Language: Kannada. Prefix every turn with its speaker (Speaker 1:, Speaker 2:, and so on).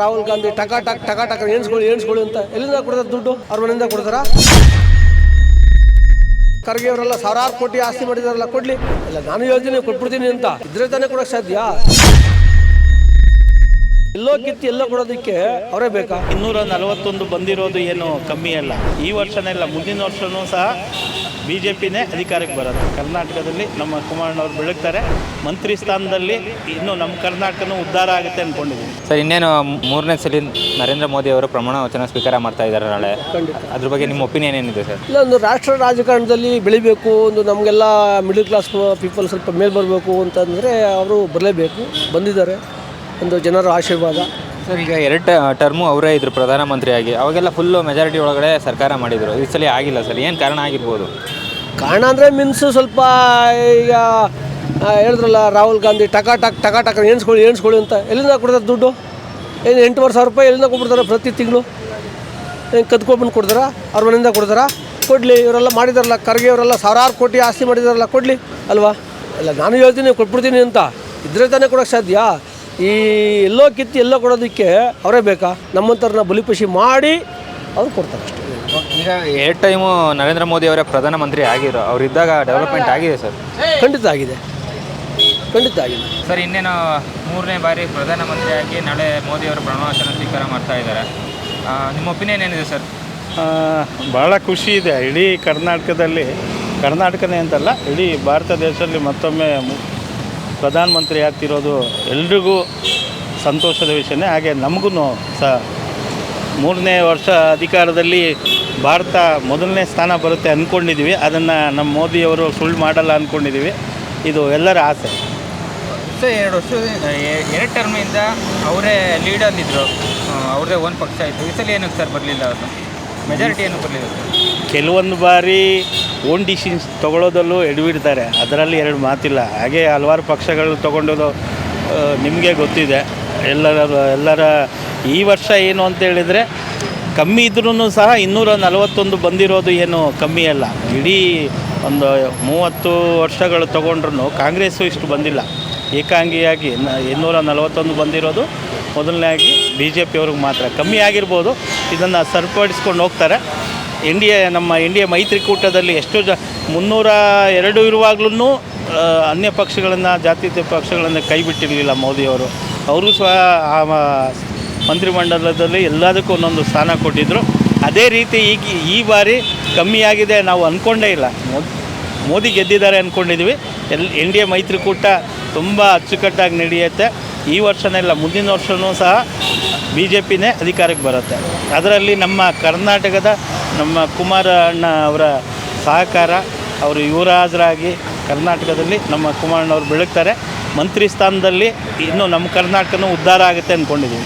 Speaker 1: ರಾಹುಲ್ ಗಾಂಧಿ ಟಕ ಟಕ್ ಟಕ ಟಕ ಎಣಿಸ್ಕೊಳ್ಳಿ ಎಣಿಸ್ಕೊಳ್ಳಿ ಅಂತ ಎಲ್ಲಿಂದ ಕೊಡ್ತಾರೆ ದುಡ್ಡು? ಅವ್ರ ಮನೆಯಿಂದ ಕೊಡ್ತಾರ? ಖರ್ಗೆ ಅವರೆಲ್ಲ ಸಾವಿರಾರು ಕೋಟಿ ಆಸ್ತಿ ಮಾಡಿದಾರಲ್ಲ, ಕೊಡ್ಲಿ. ಇಲ್ಲ, ನಾನು ಯೋಜನೆ ಕೊಟ್ಬಿಡ್ತೀನಿ ಅಂತ. ಇದ್ರೆ ತಾನೇ ಕೊಡಕ್ ಸಾಧ್ಯ? ಎಲ್ಲೋ ಕಿತ್ತು ಎಲ್ಲೋ ಕೊಡೋದಕ್ಕೆ ಅವರೇ ಬೇಕಾ?
Speaker 2: ಇನ್ನೂರ ನಲವತ್ತೊಂದು ಬಂದಿರೋದು ಏನು ಕಮ್ಮಿ ಅಲ್ಲ. ಈ ವರ್ಷನೇ ಇಲ್ಲ ಮುಂದಿನ ವರ್ಷನೂ ಸಹ ಬಿ ಜೆ ಪಿನೇ ಅಧಿಕಾರಕ್ಕೆ ಬರೋದು. ಕರ್ನಾಟಕದಲ್ಲಿ ನಮ್ಮ ಕುಮಾರಣ್ಣವ್ರು ಬೆಳಗ್ತಾರೆ. ಮಂತ್ರಿ ಸ್ಥಾನದಲ್ಲಿ ಇನ್ನು ನಮ್ಮ ಕರ್ನಾಟಕನೂ ಉದ್ಧಾರ ಆಗುತ್ತೆ ಅಂದ್ಕೊಂಡಿದ್ದೀನಿ
Speaker 3: ಸರ್ ಇನ್ನೇನು ಮೂರನೇ ಸಲ ನರೇಂದ್ರ ಮೋದಿ ಅವರು ಪ್ರಮಾಣ ವಚನ ಸ್ವೀಕಾರ ಮಾಡ್ತಾ ಇದ್ದಾರೆ ನಾಳೆ. ಅದ್ರ ಬಗ್ಗೆ ನಿಮ್ಮ ಒಪಿನಿಯನ್ ಏನಿದೆ ಸರ್?
Speaker 1: ಇಲ್ಲ ಒಂದು ರಾಷ್ಟ್ರ ರಾಜಕಾರಣದಲ್ಲಿ ಬೆಳಿಬೇಕು ಒಂದು ನಮಗೆಲ್ಲ ಮಿಡಲ್ ಕ್ಲಾಸ್ ಪೀಪಲ್ ಸ್ವಲ್ಪ ಮೇಲೆ ಬರಬೇಕು ಅಂತಂದರೆ ಅವರು ಬರಲೇಬೇಕು ಬಂದಿದ್ದಾರೆ. ಒಂದು ಜನರ ಆಶೀರ್ವಾದ.
Speaker 3: ಸರ್ ಈಗ ಎರಡು ಟರ್ಮು ಅವರೇ ಇದ್ರು ಪ್ರಧಾನಮಂತ್ರಿಯಾಗಿ ಅವಾಗೆಲ್ಲ ಫುಲ್ಲು ಮೆಜಾರಿಟಿ ಒಳಗಡೆ ಸರ್ಕಾರ ಮಾಡಿದರು. ಈ ಸಲ ಆಗಿಲ್ಲ ಸರ್ ಏನು ಕಾರಣ ಆಗಿರ್ಬೋದು?
Speaker 1: ಕಾರಣ ಅಂದರೆ ಮೀನ್ಸ್ ಸ್ವಲ್ಪ ಈಗ ಆ, ಹೇಳಿದ್ರಲ್ಲ ರಾಹುಲ್ ಗಾಂಧಿ ಟಕ ಟಕ್ ಟಕ ಟಕ ಎಣಿಸ್ಕೊಳ್ಳಿ ಎಣಿಸ್ಕೊಳ್ಳಿ ಅಂತ. ಎಲ್ಲಿಂದ ಕೊಡ್ತಾರೆ ದುಡ್ಡು? ಏನು ಎಂಟೂವರೆ ಸಾವಿರ ರೂಪಾಯಿ ಎಲ್ಲಿಂದ ಕೊಡ್ಬಿಡ್ತಾರೆ ಪ್ರತಿ ತಿಂಗಳು? ಏನು ಕದ್ಕೊಬಂದು ಕೊಡ್ತಾರ? ಅವ್ರ ಮನೆಯಿಂದ ಕೊಡ್ತಾರ? ಕೊಡಲಿ ಇವರೆಲ್ಲ ಮಾಡಿದಾರಲ್ಲ ಕರ್ಗೆ ಇವರೆಲ್ಲ ಸಾವಿರಾರು ಕೋಟಿ ಆಸ್ತಿ ಮಾಡಿದಾರಲ್ಲ ಕೊಡಲಿ ಅಲ್ವಾ? ಇಲ್ಲ ನಾನು ಹೇಳ್ತೀನಿ ಕೊಟ್ಬಿಡ್ತೀನಿ ಅಂತ. ಇದ್ರೆ ತಾನೇ ಕೊಡೋಕ್ಕೆ ಸಾಧ್ಯ. ಈ ಎಲ್ಲೋ ಕಿತ್ತು ಎಲ್ಲೋ ಕೊಡೋದಕ್ಕೆ ಅವರೇ ಬೇಕಾ? ನಮ್ಮಂಥವ್ರನ್ನ ಬಲಿಪಶಿ ಮಾಡಿ ಅವ್ರು ಕೊಡ್ತಾರೆ ಅಷ್ಟೇ.
Speaker 3: ಈಗ ಎರಡು ಟೈಮು ನರೇಂದ್ರ ಮೋದಿ ಅವರೇ ಪ್ರಧಾನಮಂತ್ರಿ ಆಗಿರೋ ಅವರಿದ್ದಾಗ ಇದ್ದಾಗ ಡೆವಲಪ್ಮೆಂಟ್ ಆಗಿದೆ ಸರ್?
Speaker 1: ಖಂಡಿತ ಆಗಿದೆ. ಖಂಡಿತ ಆಗಿದೆ.
Speaker 3: ಸರ್ ಇನ್ನೇನು ಮೂರನೇ ಬಾರಿ ಪ್ರಧಾನಮಂತ್ರಿ ಆಗಿ ನಾಳೆ ಮೋದಿ ಅವರು ಪ್ರಮಾಣ ವಚನ ಸ್ವೀಕಾರ ಮಾಡ್ತಾ ಇದ್ದಾರೆ. ನಿಮ್ಮ ಒಪಿನಿಯನ್ ಏನಿದೆ ಸರ್?
Speaker 2: ಆ, ಭಾಳ ಖುಷಿ ಇದೆ. ಇಡೀ ಕರ್ನಾಟಕದಲ್ಲಿ ಕರ್ನಾಟಕನೇ ಅಂತಲ್ಲ ಇಡೀ ಭಾರತ ದೇಶದಲ್ಲಿ ಮತ್ತೊಮ್ಮೆ ಪ್ರಧಾನಮಂತ್ರಿ ಆಗ್ತಿರೋದು ಎಲ್ರಿಗೂ ಸಂತೋಷದ ವಿಷಯನೇ. ಹಾಗೆ ನಮಗೂ ಸಹ ಮೂರನೇ ವರ್ಷ ಅಧಿಕಾರದಲ್ಲಿ ಭಾರತ ಮೊದಲನೇ ಸ್ಥಾನ ಬರುತ್ತೆ ಅಂದ್ಕೊಂಡಿದ್ದೀವಿ ಅದನ್ನು ನಮ್ಮ ಮೋದಿಯವರು ಸುಳ್ಳು ಮಾಡಲ್ಲ ಅಂದ್ಕೊಂಡಿದ್ದೀವಿ ಇದು ಎಲ್ಲರ ಆಸೆ.
Speaker 3: ಸರ್, ಎರಡು ವರ್ಷ ಎರಡು ಟರ್ಮಿಂದ ಅವರೇ ಲೀಡಲ್ಲಿದ್ದರು ಅವ್ರದ್ದೇ ಒಂದು ಪಕ್ಷ ಇತ್ತು ಈ ಸಲ ಏನಕ್ಕೆ ಸರ್ ಬರಲಿಲ್ಲ ಅವರು ಮೆಜಾರಿಟಿ ಏನು
Speaker 2: ಕೆಲವೊಂದು ಬಾರಿ ಓನ್ ಡಿಸಿಷನ್ಸ್ ತೊಗೊಳೋದಲ್ಲೂ ಎಡವಿಡ್ತಾರೆ. ಅದರಲ್ಲಿ ಎರಡು ಮಾತಿಲ್ಲ. ಹಾಗೆ ಹಲವಾರು ಪಕ್ಷಗಳು ತೊಗೊಂಡೋದು ನಿಮಗೆ ಗೊತ್ತಿದೆ. ಎಲ್ಲರ ಎಲ್ಲರ ಈ ವರ್ಷ ಏನು ಅಂತ ಹೇಳಿದರೆ, ಕಮ್ಮಿ ಇದ್ರೂ ಸಹ ಇನ್ನೂರ ನಲವತ್ತೊಂದು ಬಂದಿರೋದು ಏನು ಕಮ್ಮಿ ಅಲ್ಲ. ಇಡೀ ಒಂದು ಮೂವತ್ತು ವರ್ಷಗಳು ತೊಗೊಂಡ್ರೂ ಕಾಂಗ್ರೆಸ್ಸು ಇಷ್ಟು ಬಂದಿಲ್ಲ. ಏಕಾಂಗಿಯಾಗಿ ಇನ್ನೂರ ನಲವತ್ತೊಂದು ಬಂದಿರೋದು. ಮೊದಲನೇ ಆಗಿ ಬಿ ಜೆ ಮಾತ್ರ. ಕಮ್ಮಿ ಆಗಿರ್ಬೋದು. ಇದನ್ನು ಸರಿಪಡಿಸ್ಕೊಂಡು ಹೋಗ್ತಾರೆ. ಎ ನಮ್ಮ ಇಂಡಿಯಾ ಮೈತ್ರಿಕೂಟದಲ್ಲಿ ಎಷ್ಟೋ ಜ, ಮುನ್ನೂರ ಎರಡು ಇರುವಾಗ್ಲೂ ಅನ್ಯ ಪಕ್ಷಗಳನ್ನು ಜಾತ್ಯತೀತ ಪಕ್ಷಗಳನ್ನು ಕೈ ಬಿಟ್ಟಿರಲಿಲ್ಲ ಮೋದಿಯವರು ಅವರು. ಸಹ ಆ ಮಂತ್ರಿಮಂಡಲದಲ್ಲಿ ಎಲ್ಲದಕ್ಕೂ ಒಂದೊಂದು ಸ್ಥಾನ ಕೊಟ್ಟಿದ್ದರು ಅದೇ ರೀತಿ ಈಗ ಈ ಬಾರಿ ಕಮ್ಮಿಯಾಗಿದೆ ನಾವು ಅಂದ್ಕೊಂಡೇ ಇಲ್ಲ. ಮೋದಿ ಮೋದಿ ಗೆದ್ದಿದ್ದಾರೆ ಅಂದ್ಕೊಂಡಿದ್ವಿ ಎಲ್ ಎನ್ ಡಿ ಎ ಮೈತ್ರಿಕೂಟ ತುಂಬ ಅಚ್ಚುಕಟ್ಟಾಗಿ ನಡೆಯುತ್ತೆ. ಈ ವರ್ಷನೇ ಇಲ್ಲ ಮುಂದಿನ ವರ್ಷವೂ ಸಹ ಬಿ ಜೆ ಪಿನೇ ಅಧಿಕಾರಕ್ಕೆ ಬರುತ್ತೆ. ಅದರಲ್ಲಿ ನಮ್ಮ ಕರ್ನಾಟಕದ ನಮ್ಮ ಕುಮಾರ ಅಣ್ಣ ಅವರ ಸಹಕಾರ, ಅವರು ಯುವರಾಜರಾಗಿ ಕರ್ನಾಟಕದಲ್ಲಿ ನಮ್ಮ ಕುಮಾರಣ್ಣವ್ರು ಬೆಳಗ್ತಾರೆ. ಮಂತ್ರಿ ಸ್ಥಾನದಲ್ಲಿ ಇನ್ನು ನಮ್ಮ ಕರ್ನಾಟಕನೂ ಉದ್ಧಾರ ಆಗುತ್ತೆ ಅಂದ್ಕೊಂಡಿದ್ದೀವಿ